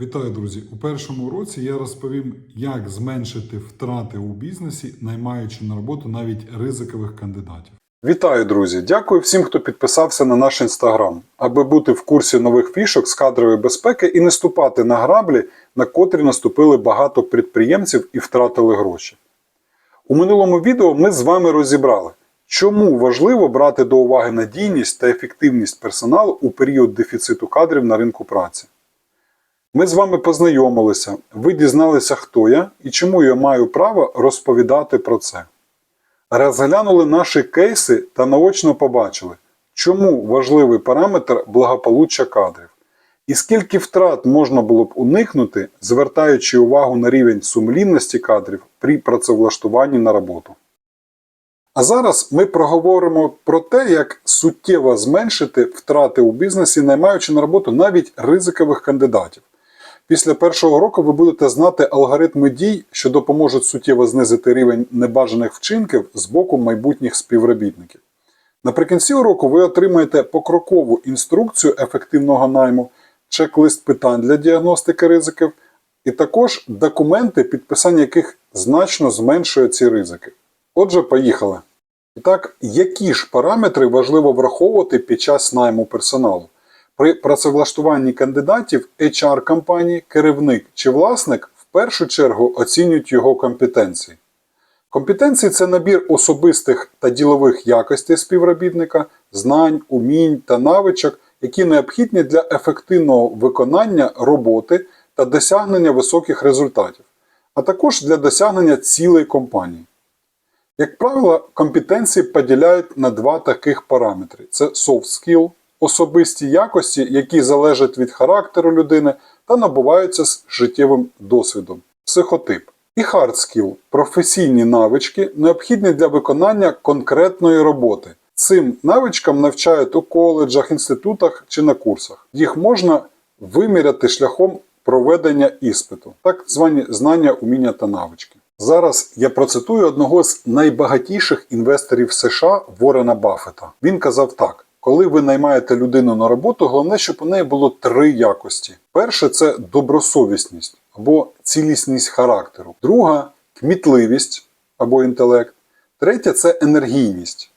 Вітаю, друзі! У першому уроці я розповім, як зменшити втрати у бізнесі, наймаючи на роботу навіть ризикових кандидатів. Вітаю, друзі! Дякую всім, хто підписався на наш інстаграм, аби бути в курсі нових фішок з кадрової безпеки і не ступати на граблі, на котрі наступили багато підприємців і втратили гроші. У минулому відео ми з вами розібрали, чому важливо брати до уваги надійність та ефективність персоналу у період дефіциту кадрів на ринку праці. Ми з вами познайомилися, ви дізналися, хто я і чому я маю право розповідати про це. Розглянули наші кейси та наочно побачили, чому важливий параметр благополуччя кадрів і скільки втрат можна було б уникнути, звертаючи увагу на рівень сумлінності кадрів при працевлаштуванні на роботу. А зараз ми проговоримо про те, як суттєво зменшити втрати у бізнесі, наймаючи на роботу навіть ризикових кандидатів. Після першого року ви будете знати алгоритми дій, що допоможуть суттєво знизити рівень небажаних вчинків з боку майбутніх співробітників. Наприкінці уроку ви отримаєте покрокову інструкцію ефективного найму, чек-лист питань для діагностики ризиків, і також документи, підписання яких значно зменшує ці ризики. Отже, поїхали. І так, які ж параметри важливо враховувати під час найму персоналу? При працевлаштуванні кандидатів HR компанії, керівник чи власник в першу чергу оцінюють його компетенції. Компетенції це набір особистих та ділових якостей співробітника, знань, умінь та навичок, які необхідні для ефективного виконання роботи та досягнення високих результатів, а також для досягнення цілей компанії. Як правило, компетенції поділяють на два таких параметри: це soft skill, особисті якості, які залежать від характеру людини та набуваються з життєвим досвідом, психотип. І skill – професійні навички, необхідні для виконання конкретної роботи. Цим навичкам навчають у коледжах, інститутах чи на курсах. Їх можна виміряти шляхом проведення іспиту, так звані знання, уміння та навички. Зараз я процитую одного з найбагатіших інвесторів США Ворена Баффета. Він казав так: коли ви наймаєте людину на роботу, головне, щоб у неї було три якості: перше це добросовісність або цілісність характеру, друга кмітливість або інтелект, третє це енергійність.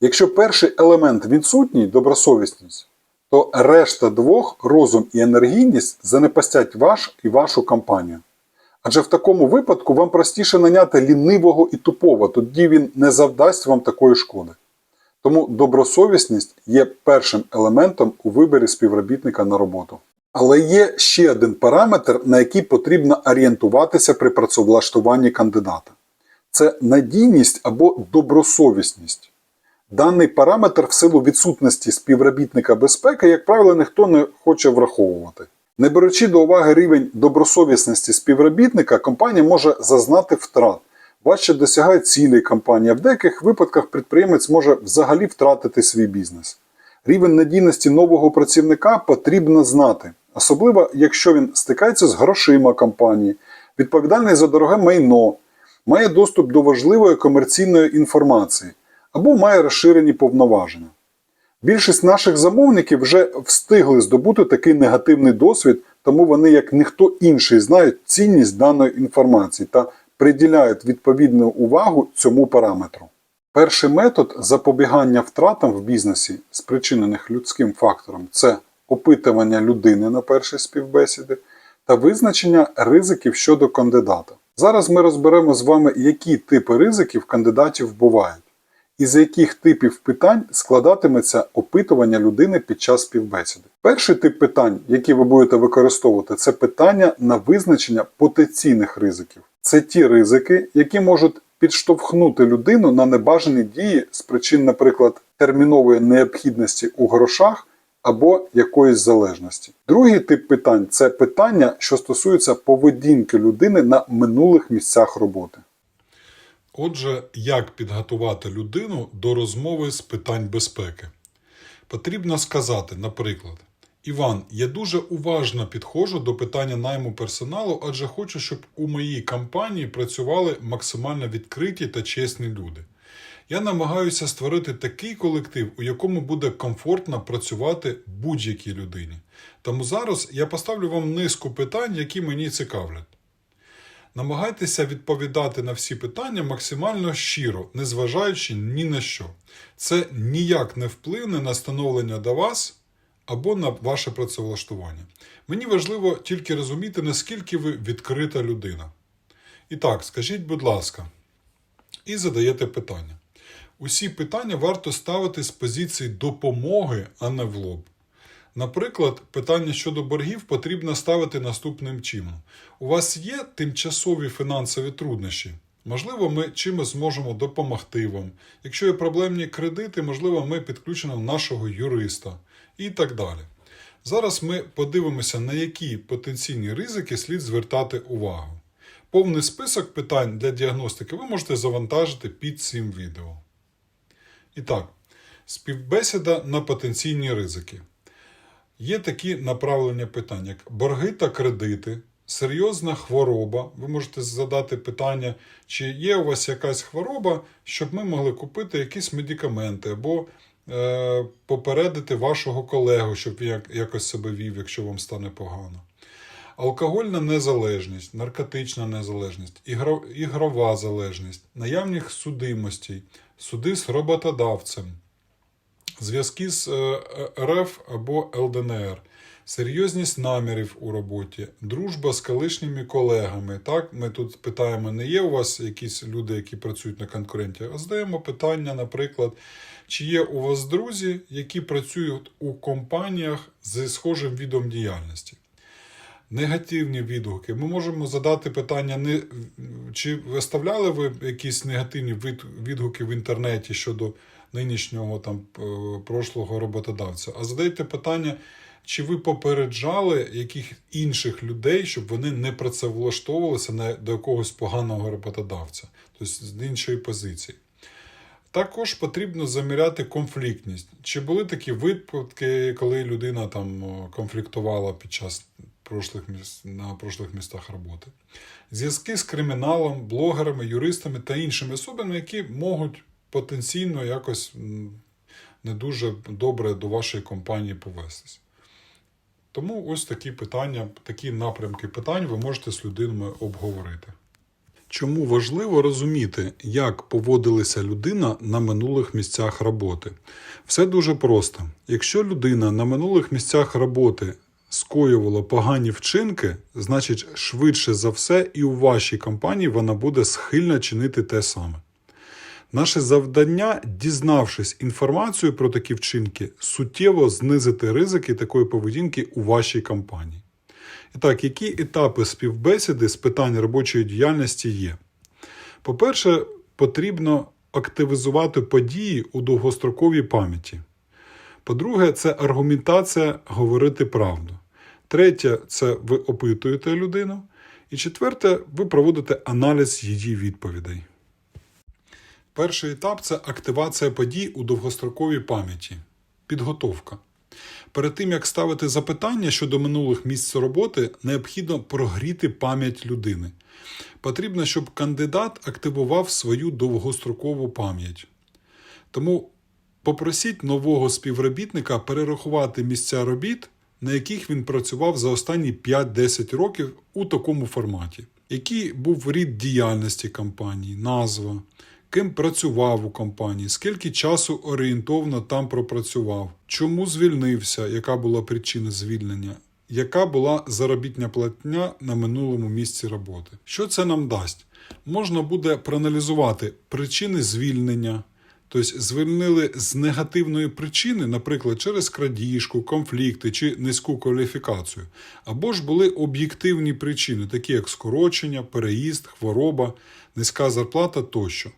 Якщо перший елемент відсутній добросовісність, то решта двох розум і енергійність занепастять ваш і вашу компанію. Адже в такому випадку вам простіше наняти лінивого і тупого, тоді він не завдасть вам такої шкоди. Тому добросовісність є першим елементом у виборі співробітника на роботу. Але є ще один параметр, на який потрібно орієнтуватися при працевлаштуванні кандидата: це надійність або добросовісність. Даний параметр в силу відсутності співробітника безпеки, як правило, ніхто не хоче враховувати. Не беручи до уваги рівень добросовісності співробітника, компанія може зазнати втрат, важче досягає цілей компанії, а в деяких випадках підприємець може взагалі втратити свій бізнес. Рівень надійності нового працівника потрібно знати, особливо якщо він стикається з грошима компанії, відповідальний за дороге майно, має доступ до важливої комерційної інформації або має розширені повноваження. Більшість наших замовників вже встигли здобути такий негативний досвід, тому вони, як ніхто інший, знають цінність даної інформації та приділяють відповідну увагу цьому параметру. Перший метод запобігання втратам в бізнесі, спричинених людським фактором, це опитування людини на першій співбесіди та визначення ризиків щодо кандидата. Зараз ми розберемо з вами, які типи ризиків кандидатів бувають із яких типів питань складатиметься опитування людини під час співбесіди. Перший тип питань, які ви будете використовувати, це питання на визначення потенційних ризиків. Це ті ризики, які можуть підштовхнути людину на небажані дії з причин, наприклад, термінової необхідності у грошах або якоїсь залежності. Другий тип питань це питання, що стосуються поведінки людини на минулих місцях роботи. Отже, як підготувати людину до розмови з питань безпеки? Потрібно сказати, наприклад, Іван, я дуже уважно підходжу до питання найму персоналу, адже хочу, щоб у моїй компанії працювали максимально відкриті та чесні люди. Я намагаюся створити такий колектив, у якому буде комфортно працювати будь-якій людині. Тому зараз я поставлю вам низку питань, які мені цікавлять. Намагайтеся відповідати на всі питання максимально щиро, незважаючи ні на що. Це ніяк не вплине на становлення до вас або на ваше працевлаштування. Мені важливо тільки розуміти, наскільки ви відкрита людина. І так, скажіть, будь ласка, і задаєте питання. Усі питання варто ставити з позиції допомоги, а не в лоб. Наприклад, питання щодо боргів потрібно ставити наступним чином: у вас є тимчасові фінансові труднощі? Можливо, ми чимось зможемо допомогти вам. Якщо є проблемні кредити, можливо, ми підключимо нашого юриста і так далі. Зараз ми подивимося, на які потенційні ризики слід звертати увагу. Повний список питань для діагностики ви можете завантажити під цим відео. І так, співбесіда на потенційні ризики. Є такі направлення питань, як борги та кредити, серйозна хвороба. Ви можете задати питання, чи є у вас якась хвороба, щоб ми могли купити якісь медикаменти або е, попередити вашого колегу, щоб він як- якось себе вів, якщо вам стане погано. Алкогольна незалежність, наркотична незалежність, ігро- ігрова залежність, наявність судимостей, суди з роботодавцем, зв'язки з е, РФ або ЛДНР, серйозність намірів у роботі, дружба з колишніми колегами. Так, ми тут питаємо, не є у вас якісь люди, які працюють на конкуренті, а задаємо питання, наприклад, чи є у вас друзі, які працюють у компаніях зі схожим відом діяльності. Негативні відгуки. Ми можемо задати питання, не, чи виставляли ви якісь негативні відгуки в інтернеті щодо нинішнього там е, прошлого роботодавця, а задайте питання, чи ви попереджали яких інших людей, щоб вони не працевлаштовувалися на, до якогось поганого роботодавця, тобто з іншої позиції. Також потрібно заміряти конфліктність. Чи були такі випадки, коли людина там конфліктувала під час прошлих на прошлих містах роботи? Зв'язки з криміналом, блогерами, юристами та іншими особами, які можуть потенційно якось не дуже добре до вашої компанії повестись. Тому ось такі питання, такі напрямки питань ви можете з людиною обговорити. Чому важливо розуміти, як поводилася людина на минулих місцях роботи? Все дуже просто. Якщо людина на минулих місцях роботи скоювала погані вчинки, значить швидше за все і у вашій компанії вона буде схильна чинити те саме. Наше завдання, дізнавшись інформацію про такі вчинки, суттєво знизити ризики такої поведінки у вашій компанії. І так, які етапи співбесіди з питань робочої діяльності є? По-перше, потрібно активізувати події у довгостроковій пам'яті. По-друге, це аргументація говорити правду. Третє це ви опитуєте людину. І четверте, ви проводите аналіз її відповідей. Перший етап це активація подій у довгостроковій пам'яті. Підготовка. Перед тим як ставити запитання щодо минулих місць роботи, необхідно прогріти пам'ять людини. Потрібно, щоб кандидат активував свою довгострокову пам'ять. Тому попросіть нового співробітника перерахувати місця робіт, на яких він працював за останні 5-10 років у такому форматі. Який був рід діяльності компанії, назва, ким працював у компанії, скільки часу орієнтовно там пропрацював, чому звільнився, яка була причина звільнення, яка була заробітня платня на минулому місці роботи. Що це нам дасть? Можна буде проаналізувати причини звільнення. Тобто звільнили з негативної причини, наприклад, через крадіжку, конфлікти чи низьку кваліфікацію, або ж були об'єктивні причини, такі як скорочення, переїзд, хвороба, низька зарплата тощо.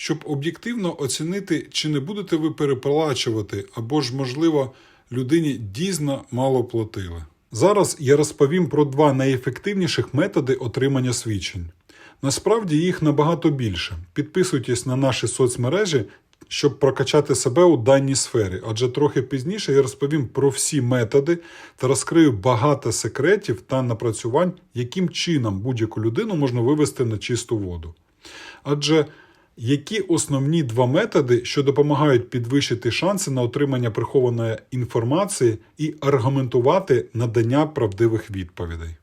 Щоб об'єктивно оцінити, чи не будете ви переплачувати, або ж, можливо, людині дійсно мало платили. Зараз я розповім про два найефективніших методи отримання свідчень. Насправді їх набагато більше. Підписуйтесь на наші соцмережі, щоб прокачати себе у даній сфері, адже трохи пізніше я розповім про всі методи та розкрию багато секретів та напрацювань, яким чином будь-яку людину можна вивести на чисту воду. Адже Які основні два методи, що допомагають підвищити шанси на отримання прихованої інформації і аргументувати надання правдивих відповідей?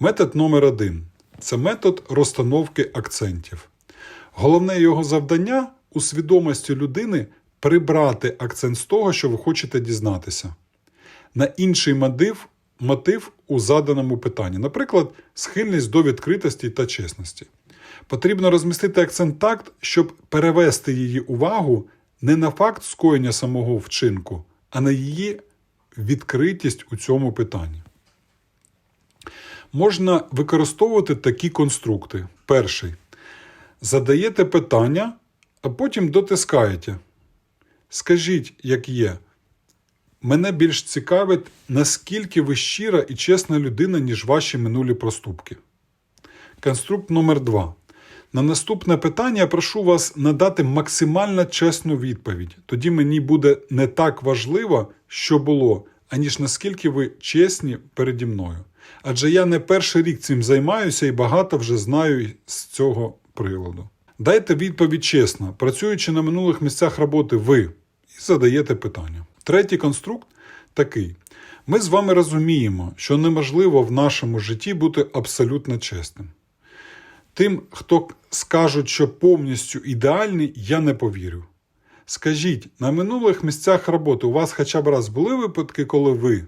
Метод номер один це метод розстановки акцентів. Головне його завдання у свідомості людини прибрати акцент з того, що ви хочете дізнатися, на інший мотив, мотив у заданому питанні, наприклад, схильність до відкритості та чесності. Потрібно розмістити акцент так, щоб перевести її увагу не на факт скоєння самого вчинку, а на її відкритість у цьому питанні. Можна використовувати такі конструкти. Перший. Задаєте питання, а потім дотискаєте. Скажіть, як є. Мене більш цікавить, наскільки ви щира і чесна людина, ніж ваші минулі проступки. Конструкт номер 2 На наступне питання прошу вас надати максимально чесну відповідь. Тоді мені буде не так важливо, що було, аніж наскільки ви чесні переді мною. Адже я не перший рік цим займаюся і багато вже знаю з цього приводу. Дайте відповідь чесно, працюючи на минулих місцях роботи ви, і задаєте питання. Третій конструкт такий: ми з вами розуміємо, що неможливо в нашому житті бути абсолютно чесним. Тим, хто скажуть, що повністю ідеальний, я не повірю. Скажіть, на минулих місцях роботи у вас хоча б раз були випадки, коли ви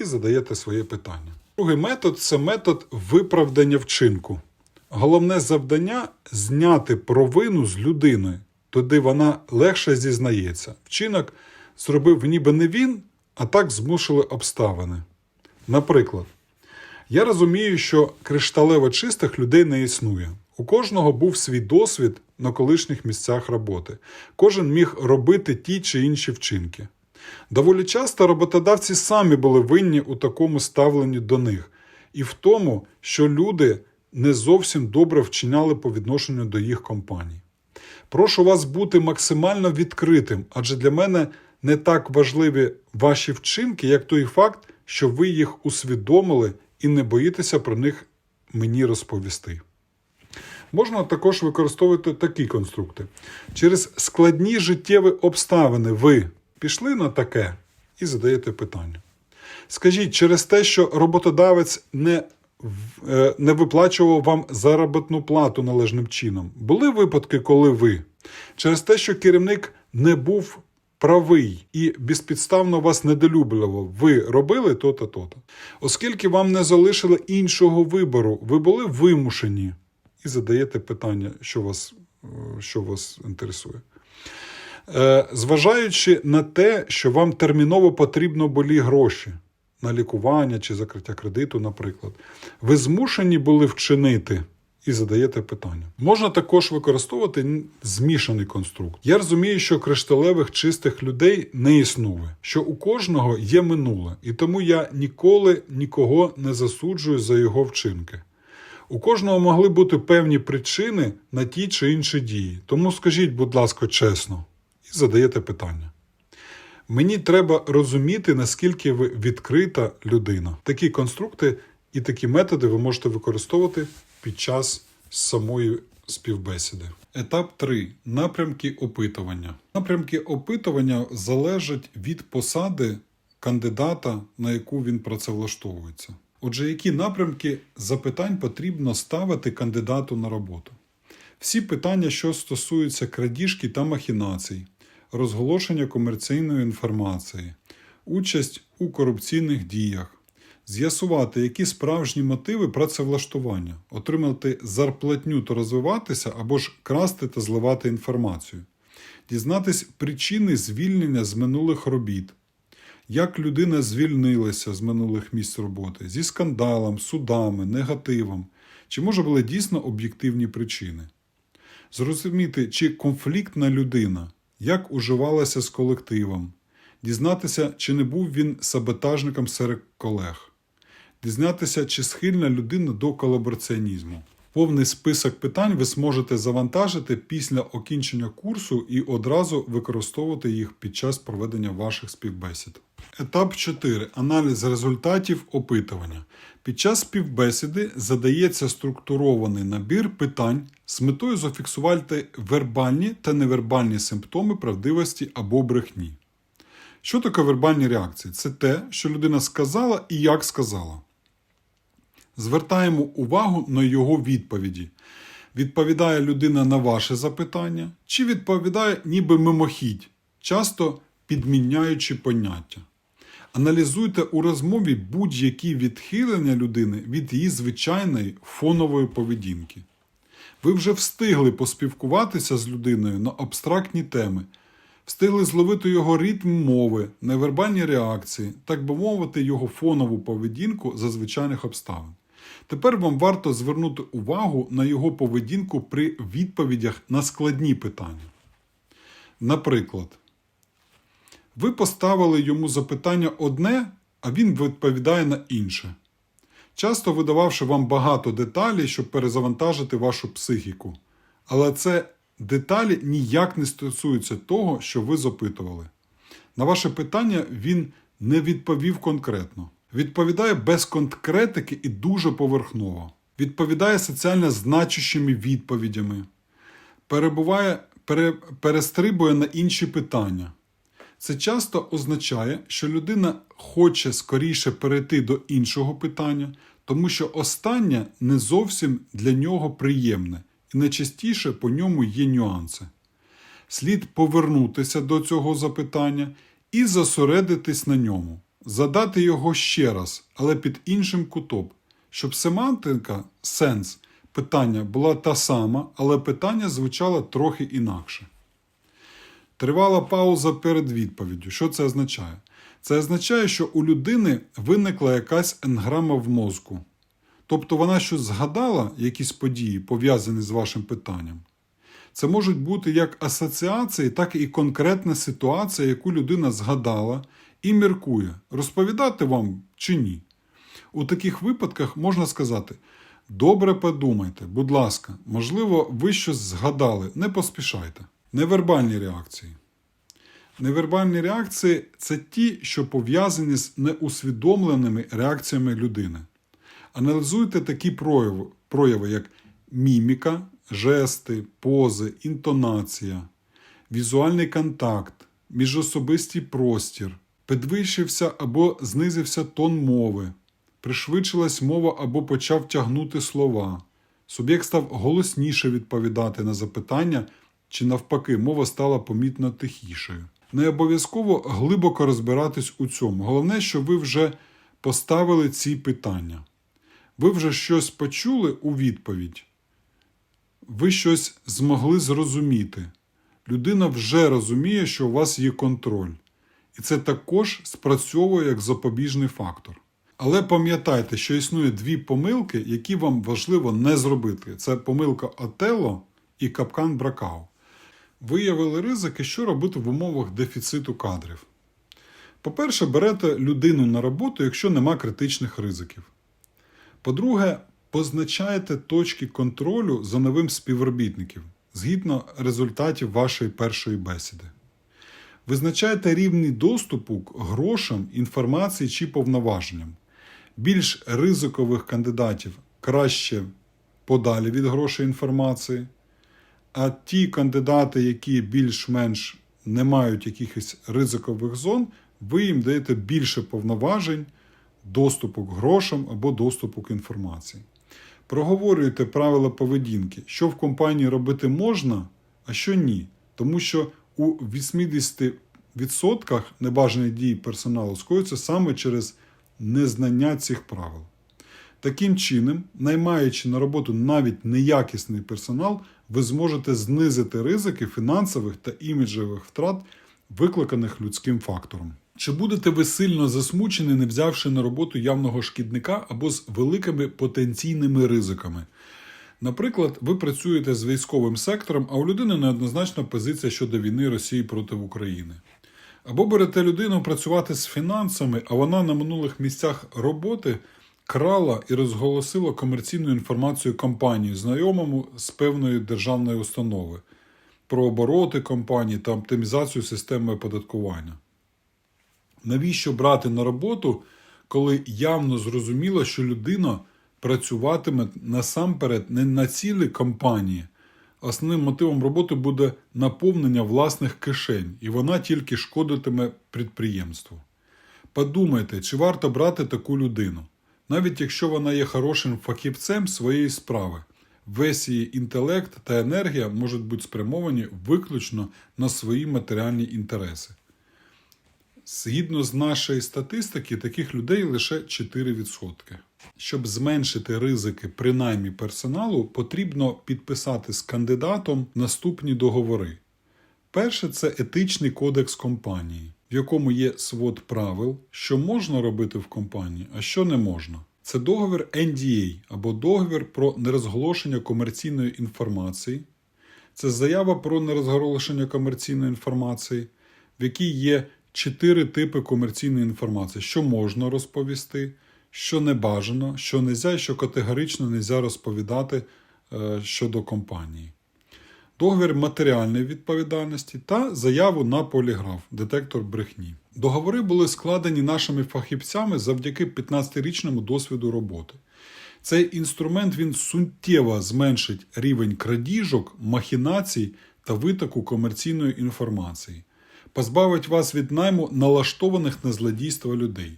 і задаєте своє питання. Другий метод це метод виправдання вчинку. Головне завдання зняти провину з людини, тоді вона легше зізнається. Вчинок зробив ніби не він, а так змусили обставини. Наприклад, я розумію, що кришталево чистих людей не існує. У кожного був свій досвід на колишніх місцях роботи. Кожен міг робити ті чи інші вчинки. Доволі часто роботодавці самі були винні у такому ставленні до них, і в тому, що люди не зовсім добре вчиняли по відношенню до їх компаній. Прошу вас бути максимально відкритим, адже для мене не так важливі ваші вчинки, як той факт, що ви їх усвідомили і не боїтеся про них мені розповісти. Можна також використовувати такі конструкти. Через складні життєві обставини ви пішли на таке і задаєте питання. Скажіть, через те, що роботодавець не, е, не виплачував вам заробітну плату належним чином, були випадки, коли ви, через те, що керівник не був правий і безпідставно вас недолюблював, ви робили то-то, то-то. Оскільки вам не залишили іншого вибору, ви були вимушені і задаєте питання, що вас, е, що вас інтересує. Е, Зважаючи на те, що вам терміново потрібно були гроші на лікування чи закриття кредиту, наприклад, ви змушені були вчинити і задаєте питання. Можна також використовувати змішаний конструкт. Я розумію, що кришталевих чистих людей не існує, що у кожного є минуле, і тому я ніколи нікого не засуджую за його вчинки. У кожного могли бути певні причини на ті чи інші дії. Тому скажіть, будь ласка, чесно, і задаєте питання. Мені треба розуміти, наскільки ви відкрита людина. Такі конструкти і такі методи ви можете використовувати під час самої співбесіди. Етап 3. Напрямки опитування. Напрямки опитування залежать від посади кандидата, на яку він працевлаштовується. Отже, які напрямки запитань потрібно ставити кандидату на роботу? Всі питання, що стосуються крадіжки та махінацій, розголошення комерційної інформації, участь у корупційних діях, з'ясувати, які справжні мотиви працевлаштування, отримати зарплатню та розвиватися або ж красти та зливати інформацію, дізнатись причини звільнення з минулих робіт, як людина звільнилася з минулих місць роботи? Зі скандалом, судами, негативом, чи може були дійсно об'єктивні причини. Зрозуміти, чи конфліктна людина, як уживалася з колективом, дізнатися, чи не був він саботажником серед колег, дізнатися, чи схильна людина до колабораціонізму. Повний список питань ви зможете завантажити після окінчення курсу і одразу використовувати їх під час проведення ваших співбесід. Етап 4. Аналіз результатів опитування. Під час співбесіди задається структурований набір питань з метою зафіксувати вербальні та невербальні симптоми правдивості або брехні. Що таке вербальні реакції? Це те, що людина сказала і як сказала. Звертаємо увагу на його відповіді. Відповідає людина на ваше запитання, чи відповідає ніби мимохідь, часто підміняючи поняття. Аналізуйте у розмові будь-які відхилення людини від її звичайної фонової поведінки. Ви вже встигли поспілкуватися з людиною на абстрактні теми, встигли зловити його ритм мови, невербальні реакції, так би мовити, його фонову поведінку за звичайних обставин. Тепер вам варто звернути увагу на його поведінку при відповідях на складні питання. Наприклад, ви поставили йому запитання одне, а він відповідає на інше, часто видававши вам багато деталей, щоб перезавантажити вашу психіку. Але це деталі ніяк не стосуються того, що ви запитували. На ваше питання він не відповів конкретно. Відповідає без конкретики і дуже поверхново. Відповідає соціально значущими відповідями. Перебуває, пере, перестрибує на інші питання. Це часто означає, що людина хоче скоріше перейти до іншого питання, тому що останнє не зовсім для нього приємне, і найчастіше по ньому є нюанси. Слід повернутися до цього запитання і зосередитись на ньому, задати його ще раз, але під іншим кутом, щоб семантика, сенс питання була та сама, але питання звучало трохи інакше. Тривала пауза перед відповіддю. Що це означає? Це означає, що у людини виникла якась енграма в мозку. Тобто вона щось згадала, якісь події, пов'язані з вашим питанням. Це можуть бути як асоціації, так і конкретна ситуація, яку людина згадала і міркує, розповідати вам чи ні. У таких випадках можна сказати: добре подумайте, будь ласка, можливо, ви щось згадали, не поспішайте. Невербальні реакції. Невербальні реакції це ті, що пов'язані з неусвідомленими реакціями людини. Аналізуйте такі прояви, прояви як міміка, жести, пози, інтонація, візуальний контакт, міжособистий простір, підвищився або знизився тон мови, пришвидшилась мова або почав тягнути слова. Суб'єкт став голосніше відповідати на запитання, чи навпаки, мова стала помітно тихішою. Не обов'язково глибоко розбиратись у цьому. Головне, що ви вже поставили ці питання. Ви вже щось почули у відповідь. Ви щось змогли зрозуміти. Людина вже розуміє, що у вас є контроль. І це також спрацьовує як запобіжний фактор. Але пам'ятайте, що існує дві помилки, які вам важливо не зробити. Це помилка Отелло і капкан Бракау. Виявили ризики, що робити в умовах дефіциту кадрів. По-перше, берете людину на роботу, якщо нема критичних ризиків. По-друге, позначаєте точки контролю за новим співробітників згідно результатів вашої першої бесіди. Визначайте рівні доступу к грошам, інформації чи повноваженням. Більш ризикових кандидатів краще подалі від грошей інформації, а ті кандидати, які більш-менш не мають якихось ризикових зон, ви їм даєте більше повноважень, доступу к грошам або доступу к інформації. Проговорюйте правила поведінки, що в компанії робити можна, а що ні. Тому що у 80% небажаних дій персоналу скоються саме через незнання цих правил. Таким чином, наймаючи на роботу навіть неякісний персонал, ви зможете знизити ризики фінансових та іміджевих втрат, викликаних людським фактором. Чи будете ви сильно засмучені, не взявши на роботу явного шкідника або з великими потенційними ризиками? Наприклад, ви працюєте з військовим сектором, а у людини неоднозначна позиція щодо війни Росії проти України. Або берете людину працювати з фінансами, а вона на минулих місцях роботи крала і розголосила комерційну інформацію компанії, знайомому з певної державної установи про обороти компанії та оптимізацію системи оподаткування. Навіщо брати на роботу, коли явно зрозуміло, що людина працюватиме насамперед не на цілі компанії. Основним мотивом роботи буде наповнення власних кишень, і вона тільки шкодитиме підприємству. Подумайте, чи варто брати таку людину, навіть якщо вона є хорошим фахівцем своєї справи. Весь її інтелект та енергія можуть бути спрямовані виключно на свої матеріальні інтереси. Згідно з нашої статистики, таких людей лише 4%. Щоб зменшити ризики принаймні персоналу, потрібно підписати з кандидатом наступні договори. Перше це етичний кодекс компанії, в якому є свод правил, що можна робити в компанії, а що не можна. Це договір NDA або договір про нерозголошення комерційної інформації. Це заява про нерозголошення комерційної інформації, в якій є чотири типи комерційної інформації, що можна розповісти, що не бажано, що не можна, що категорично не можна розповідати е, щодо компанії. Договір матеріальної відповідальності та заяву на поліграф, детектор брехні. Договори були складені нашими фахівцями завдяки 15-річному досвіду роботи. Цей інструмент він суттєво зменшить рівень крадіжок, махінацій та витоку комерційної інформації, позбавить вас від найму налаштованих на злодійство людей.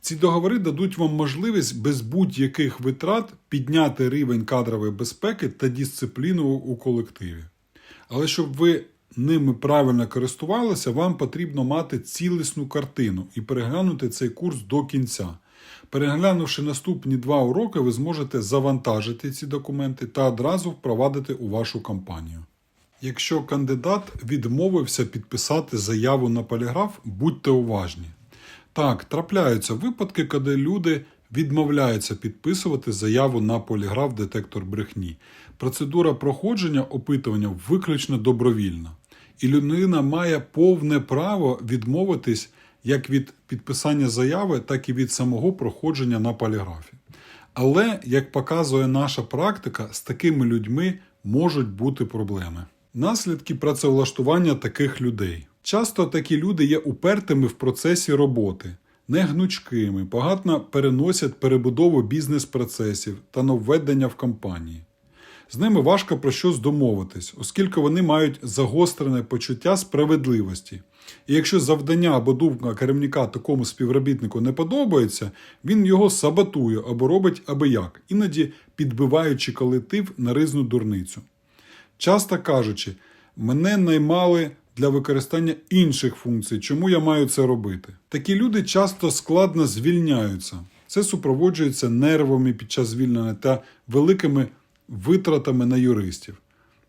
Ці договори дадуть вам можливість без будь-яких витрат підняти рівень кадрової безпеки та дисципліну у колективі. Але щоб ви ними правильно користувалися, вам потрібно мати цілісну картину і переглянути цей курс до кінця. Переглянувши наступні два уроки, ви зможете завантажити ці документи та одразу впровадити у вашу компанію. Якщо кандидат відмовився підписати заяву на поліграф, будьте уважні. Так, трапляються випадки, коли люди відмовляються підписувати заяву на поліграф детектор брехні. Процедура проходження опитування виключно добровільна, і людина має повне право відмовитись як від підписання заяви, так і від самого проходження на поліграфі. Але, як показує наша практика, з такими людьми можуть бути проблеми. Наслідки працевлаштування таких людей. Часто такі люди є упертими в процесі роботи, негнучкими, погано переносять перебудову бізнес-процесів та нововведення в компанії. З ними важко про щось домовитись, оскільки вони мають загострене почуття справедливості. І якщо завдання або думка керівника такому співробітнику не подобається, він його саботує або робить аби як, іноді підбиваючи колектив на ризну дурницю. Часто кажучи, мене наймали для використання інших функцій, чому я маю це робити. Такі люди часто складно звільняються. Це супроводжується нервами під час звільнення та великими витратами на юристів.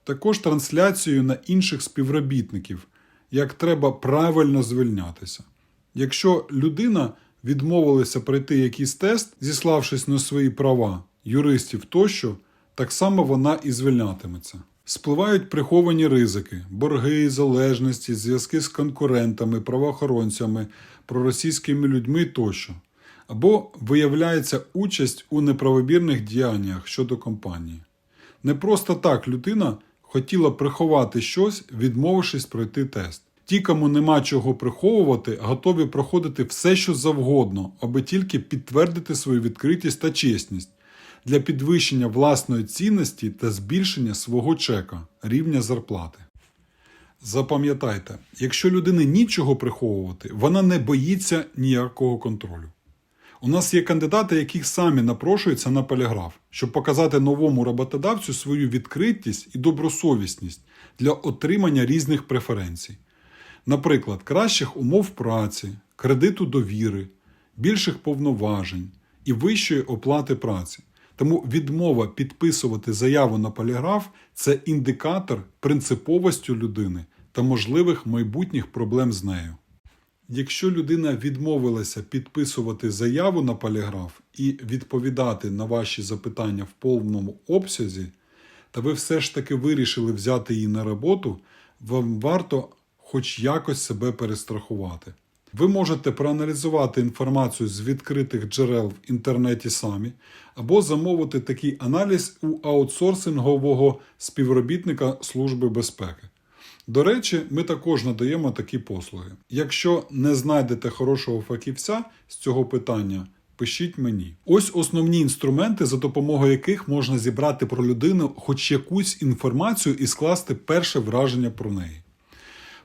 Також трансляцією на інших співробітників, як треба правильно звільнятися. Якщо людина відмовилася пройти якийсь тест, зіславшись на свої права юристів тощо, так само вона і звільнятиметься. Спливають приховані ризики, борги, залежності, зв'язки з конкурентами, правоохоронцями, проросійськими людьми тощо. Або виявляється участь у неправомірних діяннях щодо компанії. Не просто так людина хотіла приховати щось, відмовившись пройти тест. Ті, кому нема чого приховувати, готові проходити все, що завгодно, аби тільки підтвердити свою відкритість та чесність для підвищення власної цінності та збільшення свого чека, рівня зарплати. Запам'ятайте, якщо людини нічого приховувати, вона не боїться ніякого контролю. У нас є кандидати, яких самі напрошуються на поліграф, щоб показати новому роботодавцю свою відкритість і добросовісність для отримання різних преференцій. Наприклад, кращих умов праці, кредиту довіри, більших повноважень і вищої оплати праці. Тому відмова підписувати заяву на поліграф це індикатор принциповості людини та можливих майбутніх проблем з нею. Якщо людина відмовилася підписувати заяву на поліграф і відповідати на ваші запитання в повному обсязі, та ви все ж таки вирішили взяти її на роботу, вам варто хоч якось себе перестрахувати. Ви можете проаналізувати інформацію з відкритих джерел в інтернеті самі, або замовити такий аналіз у аутсорсингового співробітника Служби безпеки. До речі, ми також надаємо такі послуги. Якщо не знайдете хорошого фахівця з цього питання, пишіть мені. Ось основні інструменти, за допомогою яких можна зібрати про людину хоч якусь інформацію і скласти перше враження про неї.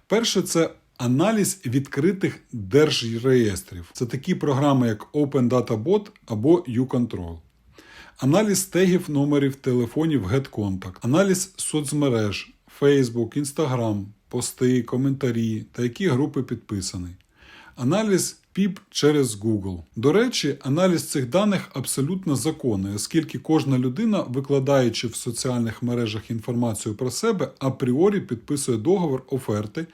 Перше це аналіз відкритих держреєстрів. Це такі програми, як Open Data Bot або uControl. Аналіз тегів номерів телефонів GetContact, аналіз соцмереж Facebook, Instagram, пости, коментарі та які групи підписані. Аналіз ПІП через Google. До речі, аналіз цих даних абсолютно законний, оскільки кожна людина, викладаючи в соціальних мережах інформацію про себе, апріорі підписує договор оферти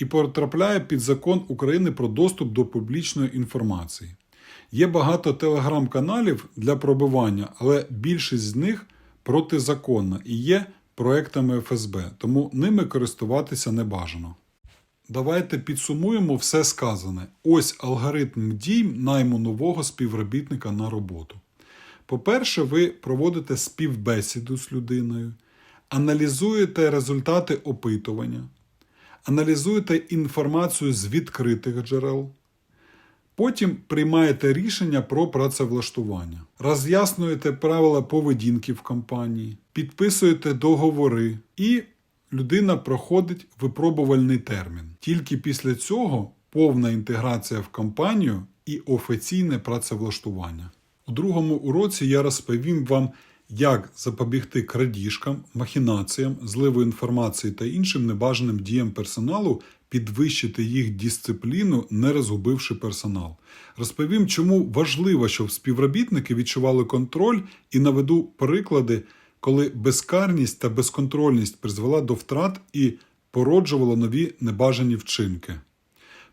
і потрапляє під закон України про доступ до публічної інформації. Є багато телеграм-каналів для пробивання, але більшість з них протизаконна і є проектами ФСБ, тому ними користуватися не бажано. Давайте підсумуємо все сказане. Ось алгоритм дій найму нового співробітника на роботу. По-перше, ви проводите співбесіду з людиною, аналізуєте результати опитування, аналізуєте інформацію з відкритих джерел. Потім приймаєте рішення про працевлаштування, роз'яснюєте правила поведінки в компанії, підписуєте договори і людина проходить випробувальний термін. Тільки після цього повна інтеграція в компанію і офіційне працевлаштування. У другому уроці я розповім вам, як запобігти крадіжкам, махінаціям, зливу інформації та іншим небажаним діям персоналу, підвищити їх дисципліну, не розгубивши персонал. Розповім, чому важливо, щоб співробітники відчували контроль і наведу приклади, коли безкарність та безконтрольність призвела до втрат і породжувала нові небажані вчинки.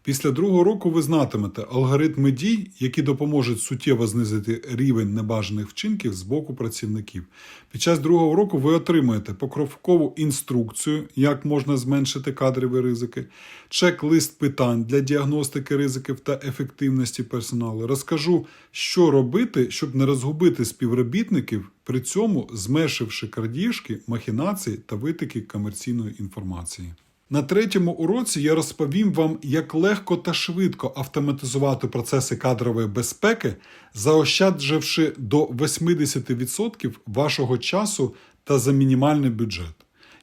Після другого року ви знатимете алгоритми дій, які допоможуть суттєво знизити рівень небажаних вчинків з боку працівників. Під час другого року ви отримаєте покрокову інструкцію, як можна зменшити кадрові ризики, чек-лист питань для діагностики ризиків та ефективності персоналу. Розкажу, що робити, щоб не розгубити співробітників, при цьому зменшивши крадіжки, махінації та витоки комерційної інформації. На третьому уроці я розповім вам, як легко та швидко автоматизувати процеси кадрової безпеки, заощадживши до 80% вашого часу та за мінімальний бюджет.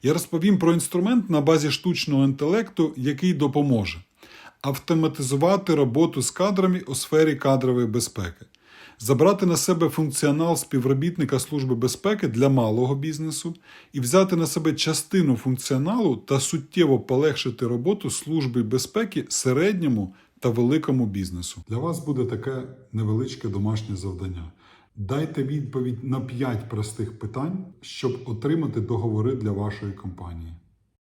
Я розповім про інструмент на базі штучного інтелекту, який допоможе автоматизувати роботу з кадрами у сфері кадрової безпеки, забрати на себе функціонал співробітника Служби безпеки для малого бізнесу і взяти на себе частину функціоналу та суттєво полегшити роботу Служби безпеки середньому та великому бізнесу. Для вас буде таке невеличке домашнє завдання. Дайте відповідь на 5 простих питань, щоб отримати договори для вашої компанії.